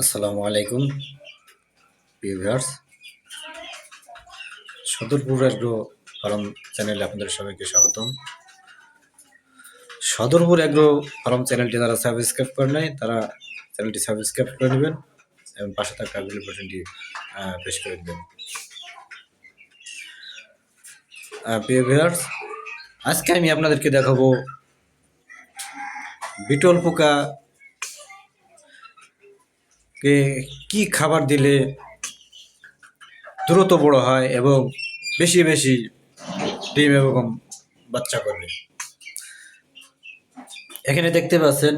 আসসালামু আলাইকুম viewers. Sadarpur agro farm চ্যানেলে আপনাদের সবাইকে স্বাগতম। সদরপুর অ্যাগ্রো ফার্ম চ্যানেলটি যারা সাবস্ক্রাইব করে নেয় তারা চ্যানেলটি সাবস্ক্রাইব করে নেবেন এবং পাশে থাকা বেল বাটনটি প্রেস করে দেবেন। আজকে আমি আপনাদেরকে দেখাবো বিটল পোকা কে খাবার দিলে দ্রুত বড় হয় এবং বেশি বেশি ডিম এবং বাচ্চা করবে এখানে দেখতে পাচ্ছেন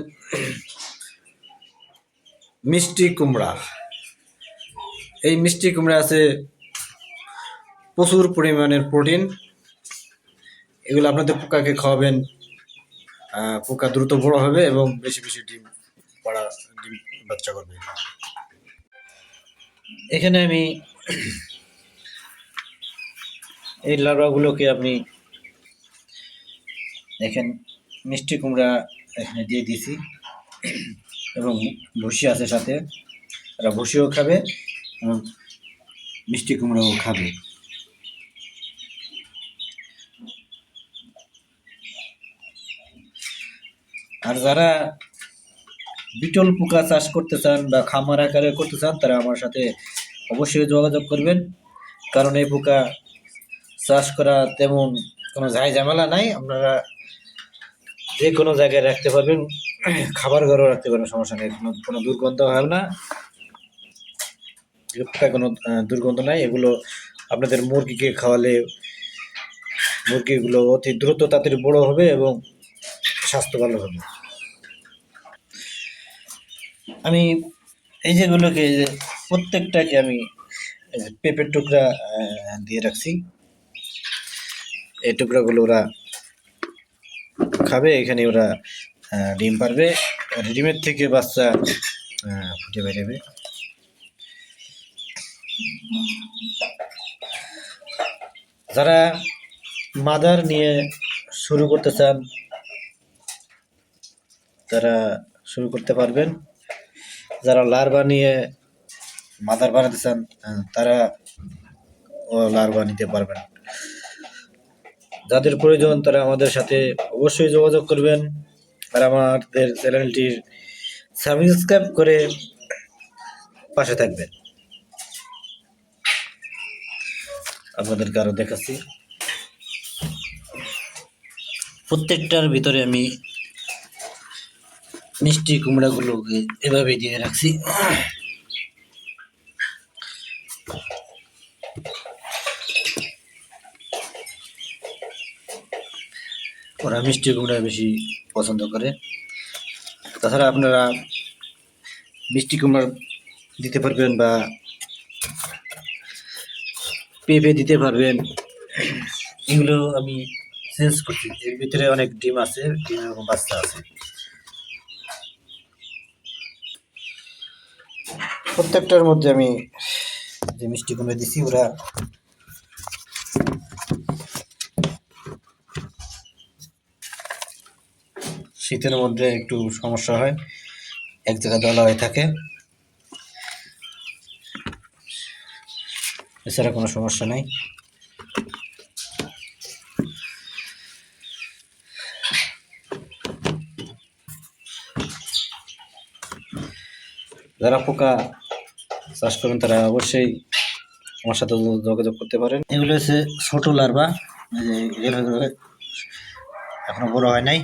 মিষ্টি কুমড়া। এই মিষ্টি কুমড়া আছে প্রচুর পরিমাণের প্রোটিন। এগুলো আপনাদের পোকাকে খাওয়াবেন পোকা দ্রুত বড় হবে এবং বেশি বেশি ডিম পাড়া, ডিম বাচ্চা করবে। এখানে আমি এই লার্ভাগুলোকে আপনি দেখেন, মিষ্টি কুমড়া এখানে দিয়ে দিয়েছি। এবং ভুসি আছে সাথে। এরা ভুসিও খাবে এবং মিষ্টি কুমড়াও খাবে। আর যারা বিটল পোকা চাষ করতে চান বা খামার আকারে করতে চান, তারা আমার সাথে অবশ্যই যোগাযোগ করবেন। কারণ এই পোকা চাষ করা তেমন কোনো ঝাই ঝামেলা নাই। আপনারা যে কোনো জায়গায় রাখতে পারবেন, খাবার ঘরেও রাখতে পারবেন, সমস্যা নেই, কোনো কোনো দুর্গন্ধ হবে না। পোকা কোনো দুর্গন্ধ নাই। এগুলো আপনাদের মুরগিকে খাওয়ালে মুরগিগুলো অতি দ্রুত তাড়াতাড়ি বড় হবে এবং স্বাস্থ্য ভালো হবে। আমি এই যেগুলোকে প্রত্যেকটাকে আমি পেঁপের টুকরা দিয়ে রাখছি। এই টুকরাগুলো ওরা খাবে, এখানে ওরা ডিম পারবে। ডিমের থেকে বাচ্চা ফুটে বেরোবে। যারা মাদার নিয়ে শুরু করতে চান, তারা শুরু করতে পারবেন। যারা লার্ভা নিয়ে মাদার বানাতে চান তারা ও লার্ভা নিতে পারবেন। যাদের প্রয়োজন তারা আমাদের সাথে অবশ্যই যোগাযোগ করবেন আর আমাদের চ্যানেলটির সাবস্ক্রাইব করে পাশে থাকবেন। আপনাদেরকে আরও দেখাচ্ছি। প্রত্যেকটার ভিতরে আমি মিষ্টি কুমড়াগুলোকে এভাবে দিয়ে রাখছি। ওরা মিষ্টি কুমড়া বেশি পছন্দ করে। তাছাড়া আপনারা মিষ্টি কুমড়া দিতে পারবেন বা পেঁপে দিতে পারবেন। এগুলো আমি চেঞ্জ করছি। এর ভিতরে অনেক ডিম আছে ডিম এবং বাচ্চা আছে। প্রত্যেকটার মধ্যে আমি যে মিষ্টি কুমড়া দিছি, ওরা শীতের মধ্যে একটু সমস্যা হয়, এক জায়গায় দলা হয়ে থাকে। এছাড়া কোনো সমস্যা নেই। যারা পোকা চাষ করেন, তারা অবশ্যই আমার সাথে যোগাযোগ করতে পারেন। এগুলো হচ্ছে ছোট লার্ভা এখনও বড় হয় নাই।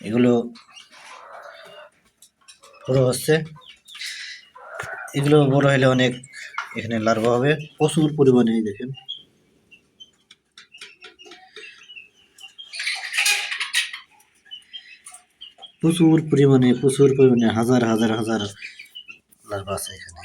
এগুলো বড় হচ্ছে। এগুলো বড় হলে অনেক এখানে লার্ভা হবে। প্রচুর পরিমাণে দেখেন। প্রচুর পরিমাণে প্রচুর পরিমাণে হাজার হাজার হাজার লার্ভা আছে এখানে।